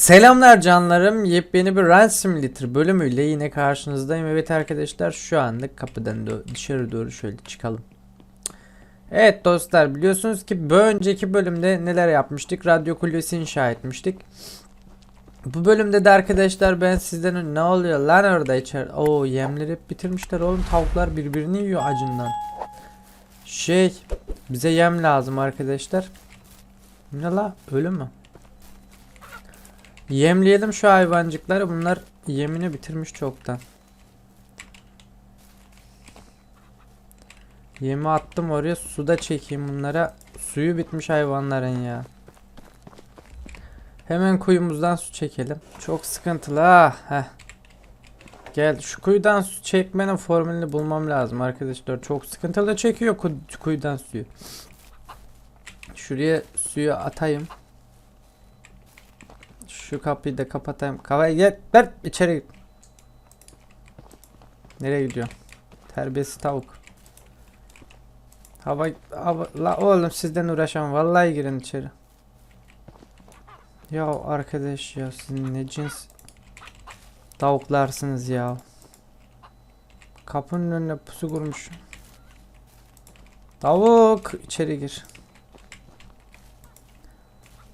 Selamlar canlarım. Yepyeni bir Run Simulator bölümüyle yine karşınızdayım. Evet arkadaşlar şu anda kapıdan dışarı doğru şöyle çıkalım. Evet dostlar biliyorsunuz ki bir önceki bölümde neler yapmıştık? Radyo kulesi inşa etmiştik. Bu bölümde de arkadaşlar ben sizden ne oluyor lan orada içer? Oo yemleri hep bitirmişler oğlum tavuklar birbirini yiyor acından. Şey bize yem lazım arkadaşlar. Ne la ölü mü? Yemleyelim şu hayvancıkları. Bunlar yemini bitirmiş çoktan. Yemi attım oraya. Suda çekeyim bunlara. Suyu bitmiş hayvanların ya. Hemen kuyumuzdan su çekelim. Çok sıkıntılı ha. Heh. Gel şu kuyudan su çekmenin formülünü bulmam lazım arkadaşlar. Çok sıkıntılı çekiyor ku- kuyudan suyu. Şuraya suyu atayım. Şu kapıyı da kapatayım. Kavayı gel. Ver içeri git. Nereye gidiyor? Terbiyesiz tavuk. Hava, hava la oğlum sizden uğraşamam. Vallahi girin içeri. Ya arkadaş ya siz ne cins tavuklarsınız ya. Kapının önüne pusu kurmuş. Tavuk içeri gir.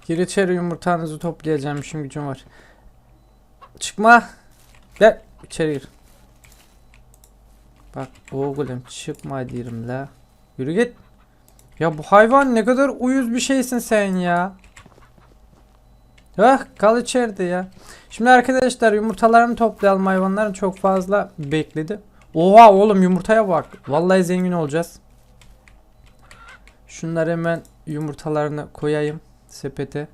Gir içeri yumurtanızı toplayacağım işim gücüm var. Çıkma. Gel içeri gir. Bak oğlum çıkma diyorum la. Yürü git. Ya bu hayvan ne kadar uyuz bir şeysin sen ya. Ah kal içeride ya. Şimdi arkadaşlar yumurtalarını toplayalım hayvanların çok fazla bekledi. Oha oğlum yumurtaya bak. Vallahi zengin olacağız. Şunları hemen yumurtalarını koyayım sepete.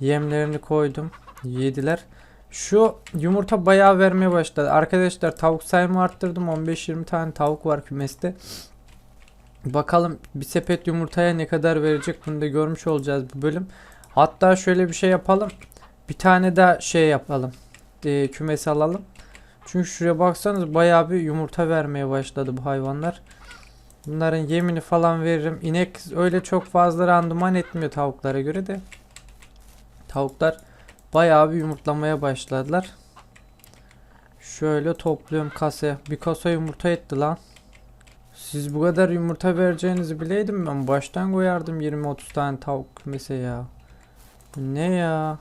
Yemlerini koydum. Yediler. Şu yumurta bayağı vermeye başladı. Arkadaşlar tavuk sayımı arttırdım. 15-20 tane tavuk var kümeste. Bakalım bir sepet yumurtaya ne kadar verecek bunu da görmüş olacağız bu bölüm. Hatta şöyle bir şey yapalım. Bir tane daha şey yapalım. Ee, kümesi alalım. Çünkü şuraya baksanız bayağı bir yumurta vermeye başladı bu hayvanlar. Bunların yemini falan veririm. İnek öyle çok fazla randıman etmiyor tavuklara göre de. Tavuklar bayağı bir yumurtlamaya başladılar. Şöyle topluyorum kasaya. Bir kasa yumurta etti lan. Siz bu kadar yumurta vereceğinizi bileydim ben baştan koyardım 20-30 tane tavuk kümese ya. Bu ne ya?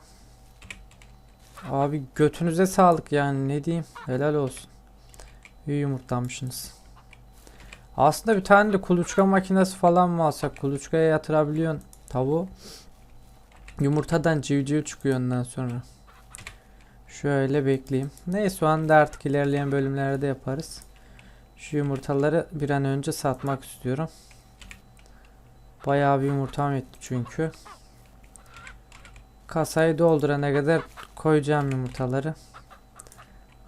Abi götünüze sağlık yani ne diyeyim helal olsun. İyi yumurtlamışsınız. Aslında bir tane de kuluçka makinesi falan mı alsak? Kuluçkaya yatırabiliyorsun tavuğu. Yumurtadan civciv çıkıyor ondan sonra. Şöyle bekleyeyim. Neyse o anda artık ilerleyen bölümlerde yaparız. Şu yumurtaları bir an önce satmak istiyorum. Bayağı bir yumurtam etti çünkü. Kasayı doldurana kadar koyacağım yumurtaları.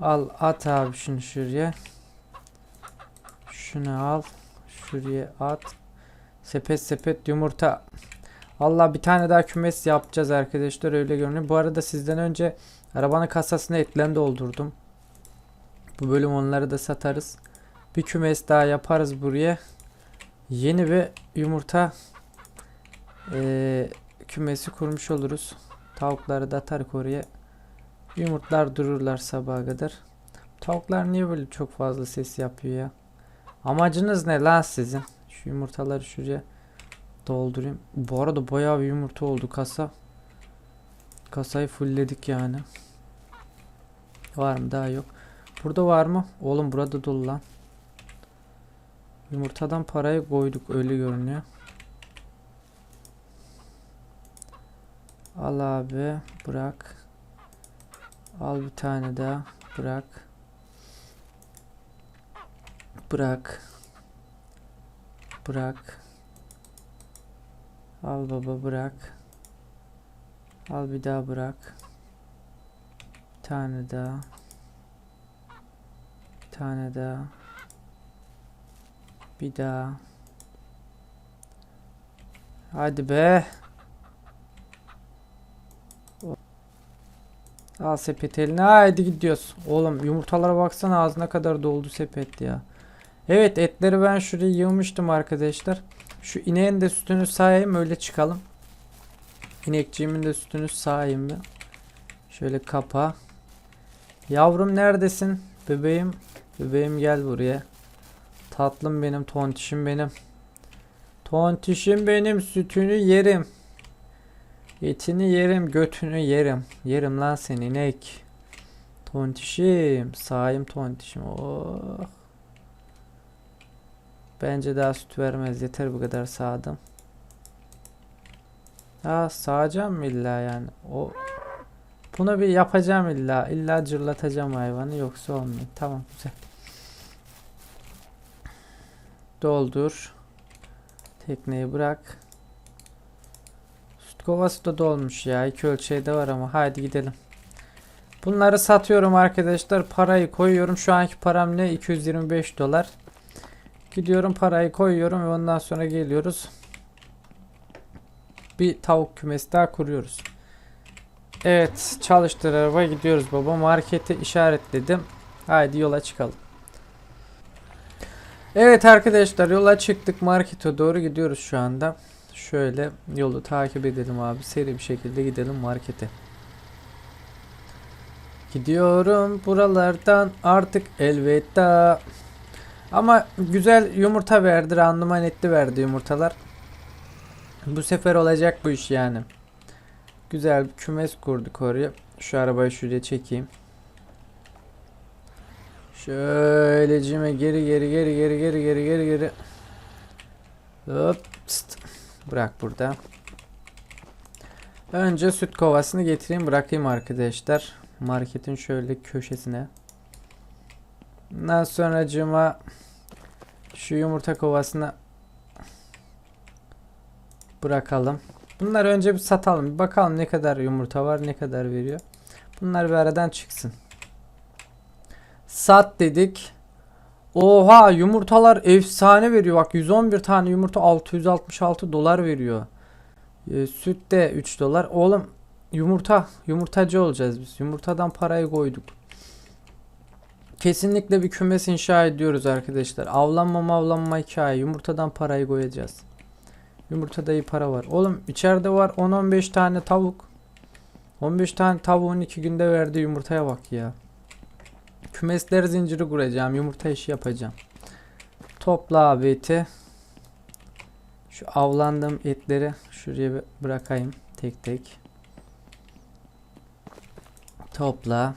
Al at abi şunu şuraya. Şunu al. Şuraya at. Sepet sepet yumurta. Allah bir tane daha kümes yapacağız arkadaşlar öyle görünüyor. Bu arada sizden önce arabanın kasasına etlen doldurdum. Bu bölüm onları da satarız. Bir kümes daha yaparız buraya. Yeni bir yumurta eee, kümesi kurmuş oluruz. Tavukları da atarız oraya. Yumurtlar dururlar sabaha kadar. Tavuklar niye böyle çok fazla ses yapıyor ya? Amacınız ne lan sizin? Şu yumurtaları şuraya doldurayım. Bu arada bayağı bir yumurta oldu kasa. Kasayı fullledik yani. Var mı? Daha yok. Burada var mı? Oğlum burada dolu lan. Yumurtadan parayı koyduk öyle görünüyor. Al abi bırak. Al bir tane daha bırak. Bırak. Bırak. Al baba bırak. Al bir daha bırak. Bir tane daha. Bir tane daha. Bir daha. Hadi be. Al sepet eline. Haydi gidiyoruz. Oğlum yumurtalara baksana ağzına kadar doldu sepet ya. Evet etleri ben şuraya yığmıştım arkadaşlar. Şu ineğin de sütünü sağayım öyle çıkalım. İnekçiğimin de sütünü sağayım ben. Şöyle kapa. Yavrum neredesin? Bebeğim. Bebeğim gel buraya. Tatlım benim, tontişim benim. Tontişim benim, sütünü yerim. Etini yerim, götünü yerim. Yerim lan seni inek. Tontişim, sahim tontişim. Oh. Bence daha süt vermez. Yeter bu kadar sağdım. Ha sağacağım illa yani? O bunu bir yapacağım illa. İlla cırlatacağım hayvanı yoksa olmuyor. Tamam güzel. Doldur. Tekneyi bırak. Süt kovası da dolmuş ya. İki ölçeği de var ama. Haydi gidelim. Bunları satıyorum arkadaşlar. Parayı koyuyorum. Şu anki param ne? 225 dolar. Gidiyorum parayı koyuyorum ve ondan sonra geliyoruz. Bir tavuk kümesi daha kuruyoruz. Evet çalıştır araba gidiyoruz baba. Marketi işaretledim. Haydi yola çıkalım. Evet arkadaşlar yola çıktık. Markete doğru gidiyoruz şu anda. Şöyle yolu takip edelim abi. Seri bir şekilde gidelim markete. Gidiyorum buralardan artık elveda. Ama güzel yumurta verdi. Randıman etti verdi yumurtalar. Bu sefer olacak bu iş yani. Güzel bir kümes kurduk oraya. Şu arabayı şuraya çekeyim. Şöylecime geri geri geri geri geri geri geri geri. Hop. pst. Bırak burada. Önce süt kovasını getireyim bırakayım arkadaşlar. Marketin şöyle köşesine. Ondan sonra cıma şu yumurta kovasına bırakalım. Bunları önce bir satalım. Bir bakalım ne kadar yumurta var, ne kadar veriyor. Bunlar bir aradan çıksın. Sat dedik. Oha yumurtalar efsane veriyor. Bak 111 tane yumurta 666 dolar veriyor. Ee, süt de 3 dolar. Oğlum yumurta yumurtacı olacağız biz. Yumurtadan parayı koyduk. Kesinlikle bir kümes inşa ediyoruz arkadaşlar. Avlanma mavlanma hikaye. Yumurtadan parayı koyacağız. Yumurtada iyi para var. Oğlum içeride var 10-15 tane tavuk. 15 tane tavuğun 2 günde verdiği yumurtaya bak ya. Kümesler zinciri kuracağım. Yumurta işi yapacağım. Topla abi eti. Şu avlandığım etleri şuraya bırakayım. Tek tek. Topla.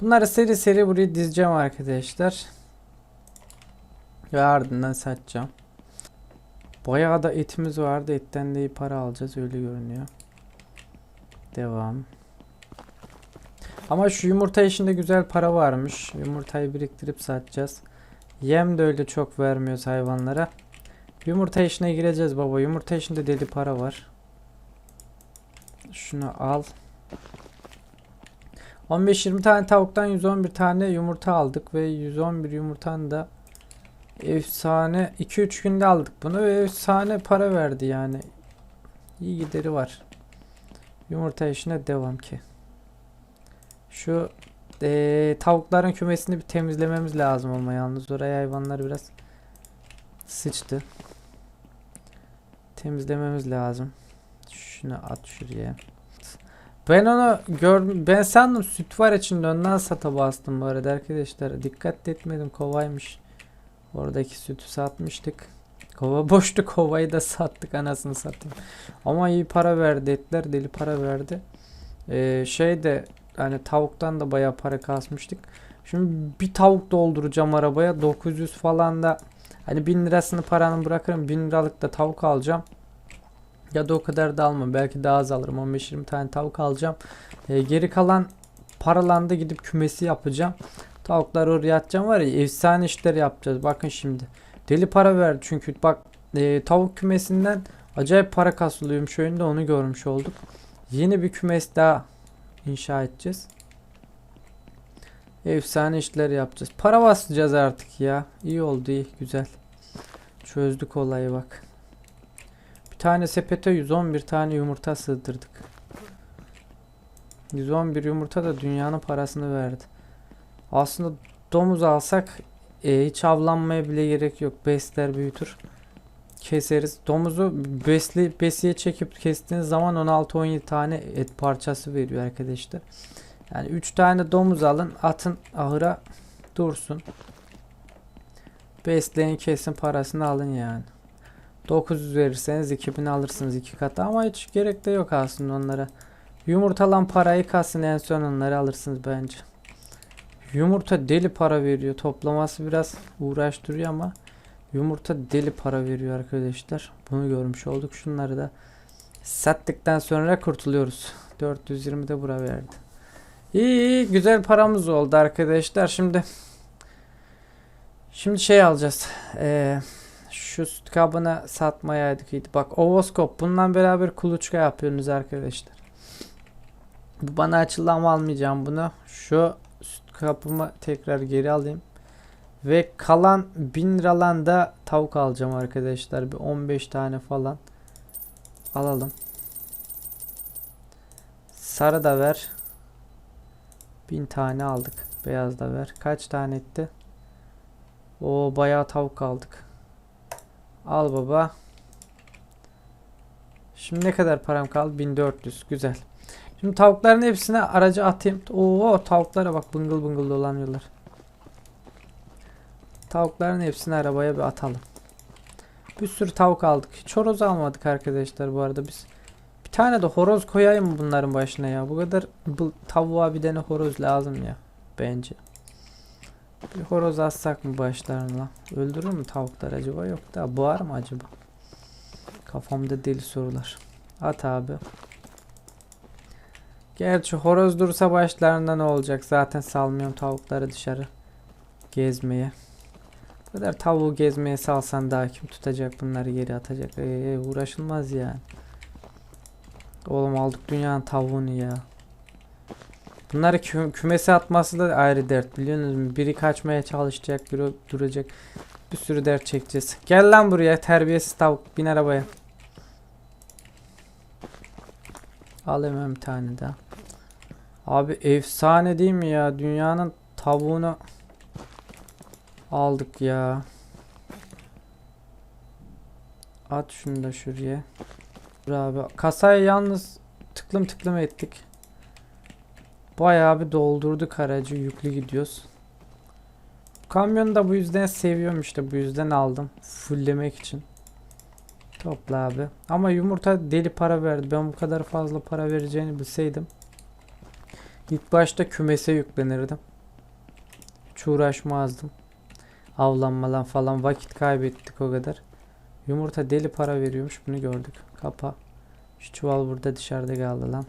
Bunları seri seri buraya dizeceğim arkadaşlar. Ve ardından satacağım. Bayağı da etimiz vardı. Etten de iyi para alacağız. Öyle görünüyor. Devam. Ama şu yumurta işinde güzel para varmış. Yumurtayı biriktirip satacağız. Yem de öyle çok vermiyoruz hayvanlara. Yumurta işine gireceğiz baba. Yumurta işinde deli para var. Şunu al. 15-20 tane tavuktan 111 tane yumurta aldık ve 111 yumurtanın da efsane 2-3 günde aldık bunu ve efsane para verdi yani. İyi gideri var. Yumurta işine devam ki. Şu eee, tavukların kümesini bir temizlememiz lazım ama yalnız oraya hayvanlar biraz sıçtı. Temizlememiz lazım. Şunu at şuraya. Ben onu gör ben sandım süt var içinde ondan sata bastım bu arada arkadaşlar. Dikkat etmedim kovaymış. Oradaki sütü satmıştık. Kova boştu kovayı da sattık anasını satayım. Ama iyi para verdi etler deli para verdi. Ee, şey de hani tavuktan da bayağı para kasmıştık. Şimdi bir tavuk dolduracağım arabaya 900 falan da hani 1000 lirasını paranın bırakırım 1000 liralık da tavuk alacağım. Ya da o kadar da almam. Belki daha az alırım. 15-20 tane tavuk alacağım. Ee, geri kalan paralandı gidip kümesi yapacağım. Tavukları oraya atacağım var ya efsane işler yapacağız. Bakın şimdi. Deli para verdi çünkü bak e, tavuk kümesinden acayip para kasılıyormuş oyunda onu görmüş olduk. Yeni bir kümes daha inşa edeceğiz. Efsane işler yapacağız. Para basacağız artık ya. İyi oldu iyi güzel. Çözdük olayı bak. Bir tane sepete 111 tane yumurta sığdırdık. 111 yumurta da dünyanın parasını verdi. Aslında domuz alsak e, hiç avlanmaya bile gerek yok. Besler büyütür. keseriz. Domuzu besli besiye çekip kestiğiniz zaman 16-17 tane et parçası veriyor arkadaşlar. Yani 3 tane domuz alın, atın ahıra dursun. Besleyin kesin parasını alın yani. 900 verirseniz 2000 alırsınız iki katı ama hiç gerek de yok aslında onlara. Yumurtalan parayı kalsın en son onları alırsınız bence. Yumurta deli para veriyor. Toplaması biraz uğraştırıyor ama yumurta deli para veriyor arkadaşlar. Bunu görmüş olduk. Şunları da sattıktan sonra kurtuluyoruz. 420 de bura verdi. İyi, iyi güzel paramız oldu arkadaşlar. Şimdi şimdi şey alacağız. Ee, şu süt kabını satmayaydık iyiydi. Bak ovoskop bundan beraber kuluçka yapıyorsunuz arkadaşlar. Bu bana açıldı ama almayacağım bunu. Şu süt kapımı tekrar geri alayım. Ve kalan 1000 liradan da tavuk alacağım arkadaşlar. Bir 15 tane falan. Alalım. Sarı da ver. 1000 tane aldık. Beyaz da ver. Kaç tane etti? O bayağı tavuk aldık. Al baba. Şimdi ne kadar param kaldı? 1400. Güzel. Şimdi tavukların hepsine aracı atayım. Oo tavuklara bak bıngıl bıngıl dolanıyorlar. Tavukların hepsini arabaya bir atalım. Bir sürü tavuk aldık. Hiç horoz almadık arkadaşlar bu arada biz. Bir tane de horoz koyayım mı bunların başına ya? Bu kadar bu tavuğa bir tane horoz lazım ya. Bence. Bir horoz atsak mı başlarına? Öldürür mü tavuklar acaba? Yok da boğar mı acaba? Kafamda deli sorular. At abi. Gerçi horoz dursa başlarında ne olacak? Zaten salmıyorum tavukları dışarı gezmeye. Bu kadar tavuğu gezmeye salsan daha kim tutacak bunları geri atacak? Ee, uğraşılmaz yani. Oğlum aldık dünyanın tavuğunu ya. Bunları kü- kümese atması da ayrı dert biliyorsunuz? Biri kaçmaya çalışacak, biri duracak. Bir sürü dert çekeceğiz. Gel lan buraya terbiyesiz tavuk. Bin arabaya. Al hemen bir tane daha. Abi efsane değil mi ya? Dünyanın tavuğunu aldık ya. At şunu da şuraya. Dur abi. Kasayı yalnız tıklım tıklım ettik. Bayağı bir doldurduk aracı. Yüklü gidiyoruz. Kamyonu da bu yüzden seviyorum işte. Bu yüzden aldım. Fulllemek için. Topla abi. Ama yumurta deli para verdi. Ben bu kadar fazla para vereceğini bilseydim. İlk başta kümese yüklenirdim. Hiç uğraşmazdım. Avlanmadan falan vakit kaybettik o kadar. Yumurta deli para veriyormuş. Bunu gördük. Kapa. Şu çuval burada dışarıda kaldı lan.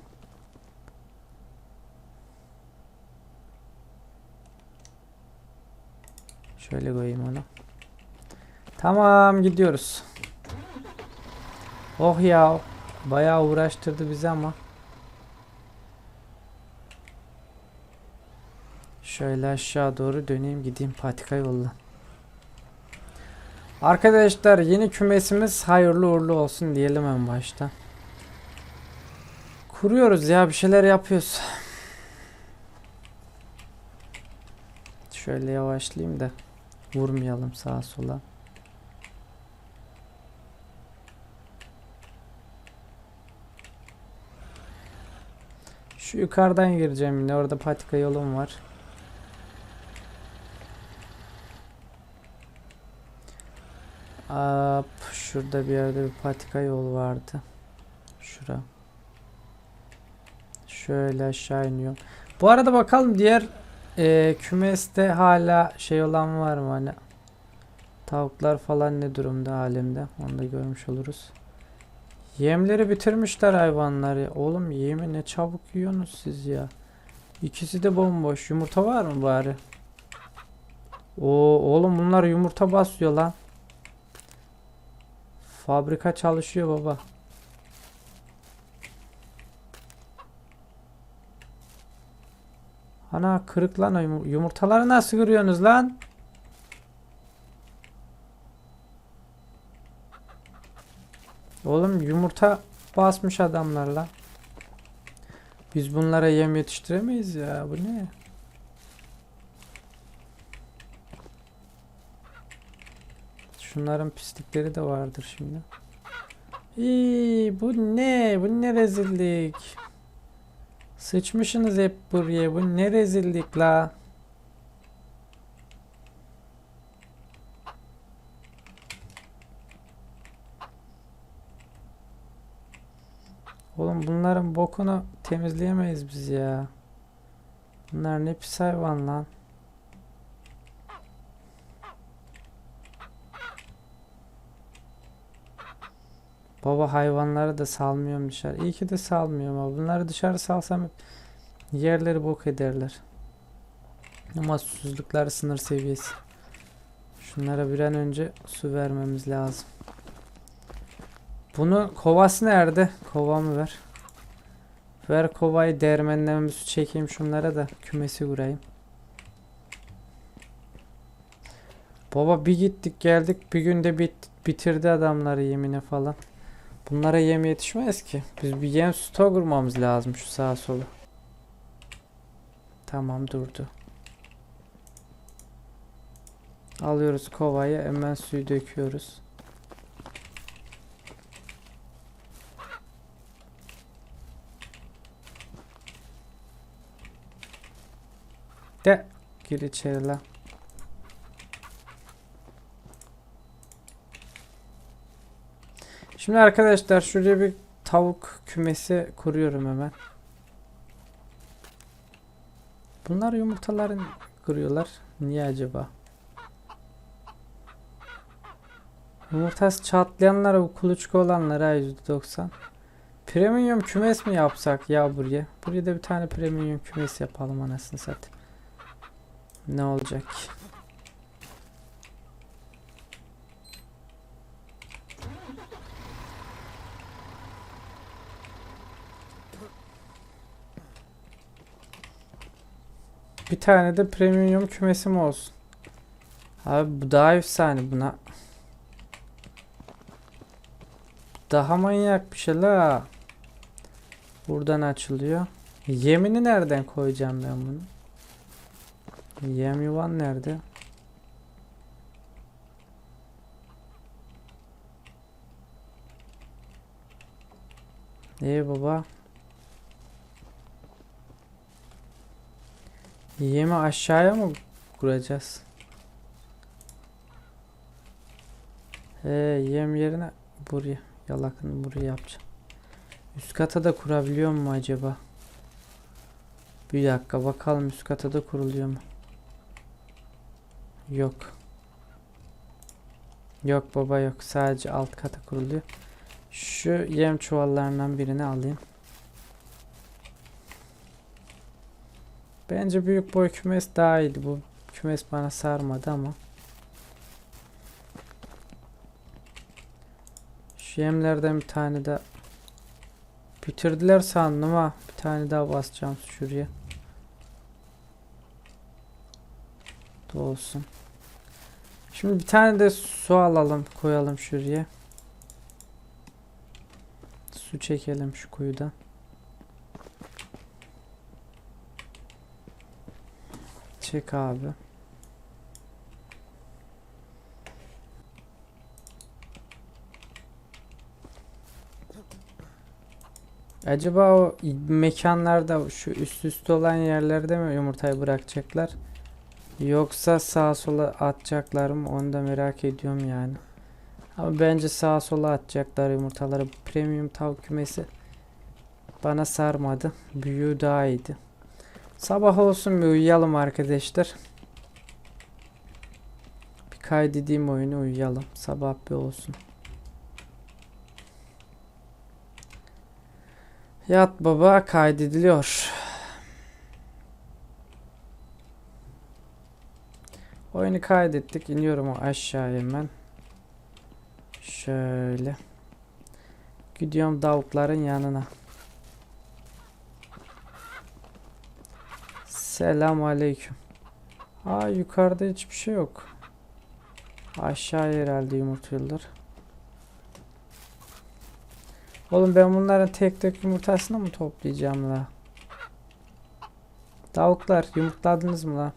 Şöyle koyayım onu. Tamam gidiyoruz. Oh ya. Bayağı uğraştırdı bizi ama. Şöyle aşağı doğru döneyim gideyim patika yolla. Arkadaşlar yeni kümesimiz hayırlı uğurlu olsun diyelim en başta. Kuruyoruz ya bir şeyler yapıyoruz. Şöyle yavaşlayayım da vurmayalım sağa sola. Şu yukarıdan gireceğim yine orada patika yolum var. Ap, şurada bir yerde bir patika yol vardı. Şura. Şöyle aşağı iniyor. Bu arada bakalım diğer e, kümeste hala şey olan var mı hani tavuklar falan ne durumda alemde onu da görmüş oluruz. Yemleri bitirmişler hayvanlar ya. Oğlum yemi ne çabuk yiyorsunuz siz ya. İkisi de bomboş. Yumurta var mı bari? Oo oğlum bunlar yumurta basıyor lan. Fabrika çalışıyor baba. Ana kırık lan yumurtaları nasıl kırıyorsunuz lan? Oğlum yumurta basmış adamlar lan. Biz bunlara yem yetiştiremeyiz ya. Bu ne? Şunların pislikleri de vardır şimdi. İyi, bu ne? Bu ne rezillik? Sıçmışsınız hep buraya. Bu ne rezillik la? Oğlum bunların bokunu temizleyemeyiz biz ya. Bunlar ne pis hayvan lan. Baba hayvanları da salmıyorum dışarı. İyi ki de salmıyorum ama bunları dışarı salsam yerleri bok ederler. Ama susuzlukları sınır seviyesi. Şunlara bir an önce su vermemiz lazım. Bunu kovası nerede? Kovamı ver. Ver kovayı değirmenlerimi su çekeyim şunlara da kümesi kurayım. Baba bir gittik geldik bir günde bit bitirdi adamları yemine falan. Bunlara yem yetişmez ki. Biz bir yem stoğu kurmamız lazım şu sağa sola. Tamam durdu. Alıyoruz kovayı hemen suyu döküyoruz. De gir içeri lan. Şimdi arkadaşlar şuraya bir tavuk kümesi kuruyorum hemen. Bunlar yumurtaların kuruyorlar. Niye acaba? Yumurtası çatlayanlara bu kuluçka olanlara %90. Premium kümes mi yapsak ya buraya? Buraya da bir tane premium kümes yapalım anasını satayım. Ne olacak ki? Bir tane de premium kümesim olsun. Abi bu daha efsane buna. Daha manyak bir şey la. Buradan açılıyor. Yemini nereden koyacağım ben bunu? Yem yuvan nerede? İyi baba. Yemi aşağıya mı kuracağız? He, yem yerine buraya. Yalakını buraya yapacağım. Üst kata da kurabiliyor mu acaba? Bir dakika bakalım üst kata da kuruluyor mu? Yok. Yok baba yok. Sadece alt kata kuruluyor. Şu yem çuvallarından birini alayım. Bence büyük boy kümes daha iyiydi. Bu kümes bana sarmadı ama. Şu yemlerden bir tane de bitirdiler sandım ha. Bir tane daha basacağım şuraya. Da. Şimdi bir tane de su alalım koyalım şuraya. Su çekelim şu kuyudan. Çek abi. Acaba o mekanlarda şu üst üste olan yerlerde mi yumurtayı bırakacaklar? Yoksa sağa sola atacaklar mı? Onu da merak ediyorum yani. Ama bence sağa sola atacaklar yumurtaları. Premium tavuk kümesi bana sarmadı. Büyüğü daha iyiydi. Sabah olsun bir uyuyalım arkadaşlar. Bir kaydedeyim oyunu uyuyalım. Sabah bir olsun. Yat baba kaydediliyor. Oyunu kaydettik. İniyorum aşağıya hemen. Şöyle. Gidiyorum davukların yanına. Selam aleyküm. Aa yukarıda hiçbir şey yok. Aşağı herhalde yumurtluyorlar. Oğlum ben bunların tek tek yumurtasını mı toplayacağım la? Tavuklar yumurtladınız mı la?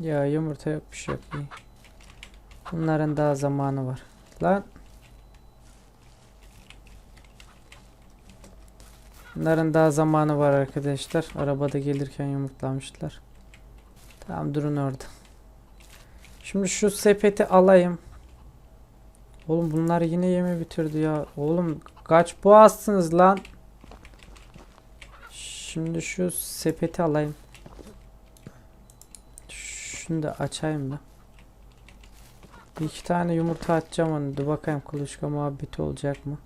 Ya yumurta yok bir şey yok. Bunların daha zamanı var. Lan. Bunların daha zamanı var arkadaşlar. Arabada gelirken yumurtlamışlar. Tamam durun orada. Şimdi şu sepeti alayım. Oğlum bunlar yine yemi bitirdi ya. Oğlum kaç boğazsınız lan? Şimdi şu sepeti alayım. Şunu da açayım ben. Bir iki tane yumurta atacağım onu. Dur bakayım kuluçka muhabbeti olacak mı?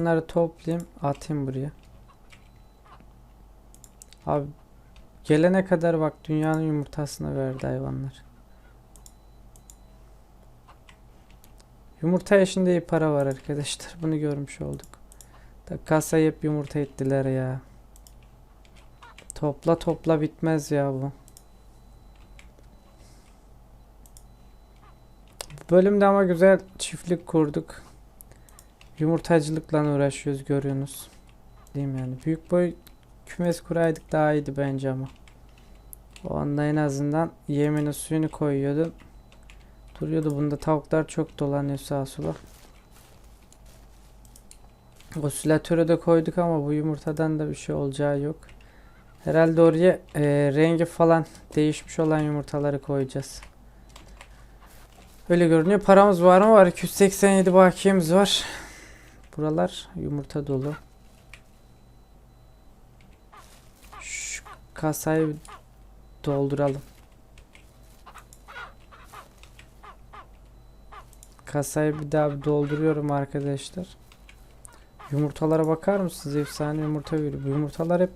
Şunları toplayayım, atayım buraya. Abi gelene kadar bak dünyanın yumurtasını verdi hayvanlar. Yumurta yaşında iyi para var arkadaşlar. Bunu görmüş olduk. Da kasayı hep yumurta ettiler ya. Topla topla bitmez ya. Bu bölümde ama güzel çiftlik kurduk. Yumurtacılıkla uğraşıyoruz görüyorsunuz. Değil mi yani? Büyük boy kümes kuraydık daha iyiydi bence ama. O anda en azından yemini suyunu koyuyordu. Duruyordu bunda tavuklar çok dolanıyor sağa sola. Osilatörü de koyduk ama bu yumurtadan da bir şey olacağı yok. Herhalde oraya e, rengi falan değişmiş olan yumurtaları koyacağız. Öyle görünüyor. Paramız var mı? Var. 287 bakiyemiz var. Buralar yumurta dolu. Şu kasayı dolduralım. Kasayı bir daha dolduruyorum arkadaşlar. Yumurtalara bakar mısınız? Efsane yumurta veriyor. Bu yumurtalar hep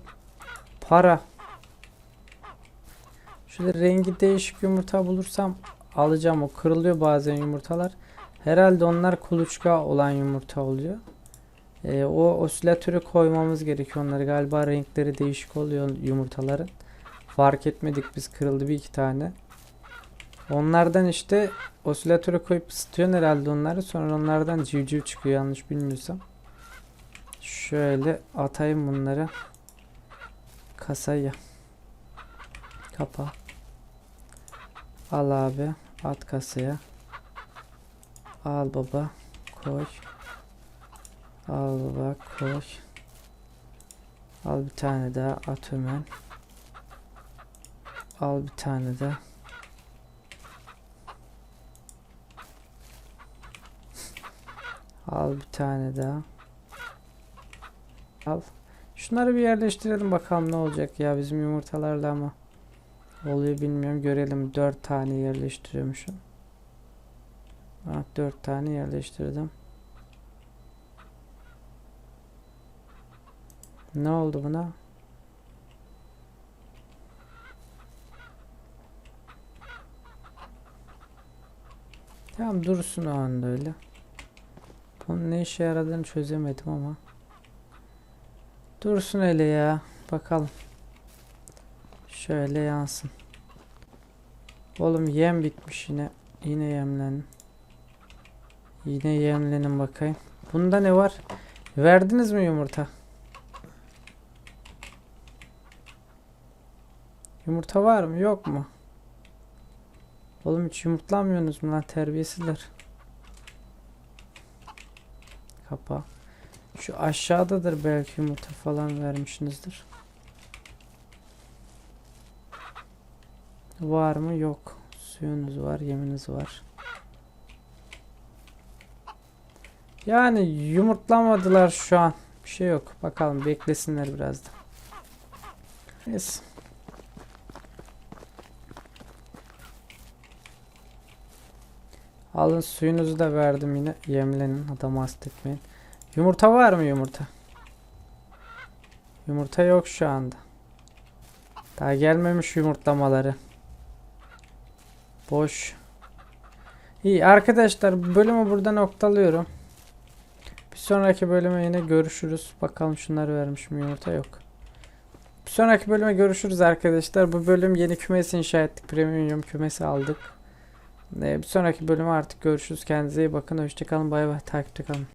para. Şöyle rengi değişik yumurta bulursam alacağım. O kırılıyor bazen yumurtalar. Herhalde onlar kuluçka olan yumurta oluyor. Ee, o osilatörü koymamız gerekiyor onları. Galiba renkleri değişik oluyor yumurtaların. Fark etmedik biz kırıldı bir iki tane. Onlardan işte osilatörü koyup ısıtıyorsun herhalde onları. Sonra onlardan civciv çıkıyor yanlış bilmiyorsam. Şöyle atayım bunları. Kasaya. Kapa. Al abi. At kasaya. Al baba. Koy. Al baba koy. Al bir tane daha at. Al bir tane daha. Al bir tane daha. Al. Şunları bir yerleştirelim bakalım ne olacak ya bizim yumurtalarla ama. Oluyor bilmiyorum görelim. 4 tane yerleştiriyormuşum. Ah 4 tane yerleştirdim. Ne oldu buna? Tamam dursun o anda öyle. Bunun ne işe yaradığını çözemedim ama. Dursun öyle ya. Bakalım. Şöyle yansın. Oğlum yem bitmiş yine. Yine yemlenin. Yine yemlenin bakayım. Bunda ne var? Verdiniz mi yumurta? Yumurta var mı? Yok mu? Oğlum hiç yumurtlamıyorsunuz mu lan terbiyesizler? Kapa. Şu aşağıdadır belki yumurta falan vermişsinizdir. Var mı? Yok. Suyunuz var, yeminiz var. Yani yumurtlamadılar şu an. Bir şey yok. Bakalım beklesinler biraz da. Neyse. Alın suyunuzu da verdim yine. Yemlenin. Adamı hasta. Yumurta var mı yumurta? Yumurta yok şu anda. Daha gelmemiş yumurtlamaları. Boş. İyi arkadaşlar bölümü burada noktalıyorum. Bir sonraki bölüme yine görüşürüz. Bakalım şunları vermiş mi yumurta yok. Bir sonraki bölüme görüşürüz arkadaşlar. Bu bölüm yeni kümesi inşa ettik. Premium kümesi aldık. Ee, bir sonraki bölüme artık görüşürüz. Kendinize iyi bakın. Hoşçakalın. Bay bay. Takipte kalın.